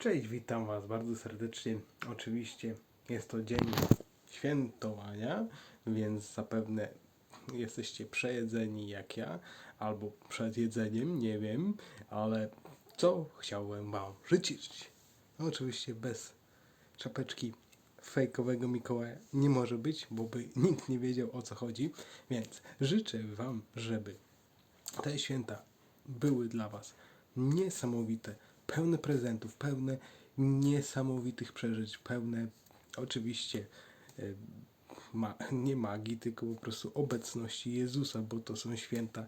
Cześć, witam Was bardzo serdecznie. Oczywiście jest to dzień świętowania, więc zapewne jesteście przejedzeni jak ja, albo przed jedzeniem, nie wiem, ale co chciałem Wam życzyć? No, oczywiście bez czapeczki fejkowego Mikołaja nie może być, bo by nikt nie wiedział o co chodzi, więc życzę Wam, żeby te święta były dla Was niesamowite, pełne prezentów, pełne niesamowitych przeżyć, pełne oczywiście e, ma, nie magii, tylko po prostu obecności Jezusa, bo to są święta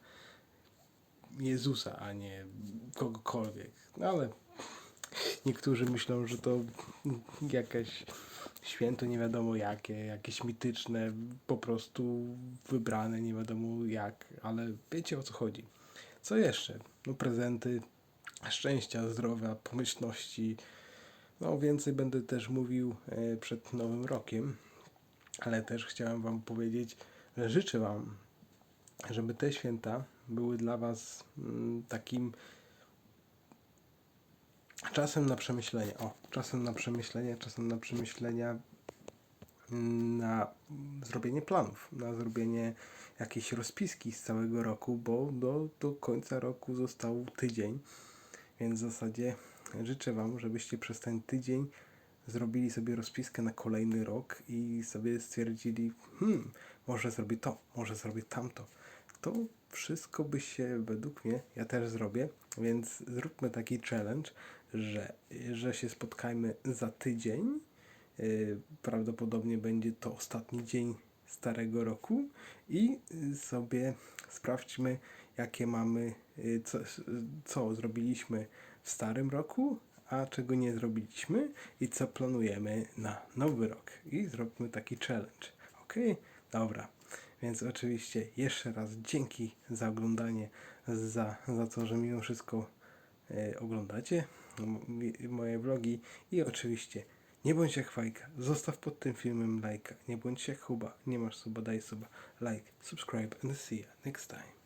Jezusa, a nie kogokolwiek. No ale niektórzy myślą, że to jakaś święto nie wiadomo jakie, jakieś mityczne, po prostu wybrane nie wiadomo jak, ale wiecie o co chodzi. Co jeszcze? No prezenty, szczęścia, zdrowia, pomyślności. No więcej będę też mówił e, przed nowym rokiem, ale też chciałem wam powiedzieć, że życzę wam, żeby te święta były dla was mm, takim czasem na przemyślenie. O, czasem na przemyślenie, czasem na przemyślenia mm, na zrobienie planów, na zrobienie jakiejś rozpiski z całego roku, bo do, do końca roku został tydzień, więc w zasadzie życzę Wam, żebyście przez ten tydzień zrobili sobie rozpiskę na kolejny rok i sobie stwierdzili, hmm, może zrobię to, może zrobię tamto. To wszystko by się według mnie, ja też zrobię, więc zróbmy taki challenge, że, że się spotkajmy za tydzień. Yy, Prawdopodobnie będzie to ostatni dzień starego roku i y, sobie sprawdźmy, jakie mamy, y, co, co zrobiliśmy w starym roku, a czego nie zrobiliśmy i co planujemy na nowy rok. I zróbmy taki challenge. Ok? Dobra. Więc oczywiście jeszcze raz dzięki za oglądanie, za, za to, że mimo wszystko e, oglądacie moje vlogi i oczywiście nie bądź jak fajka, zostaw pod tym filmem lajka, nie bądź jak chuba, nie masz suba, daj suba, like, subscribe and see you next time.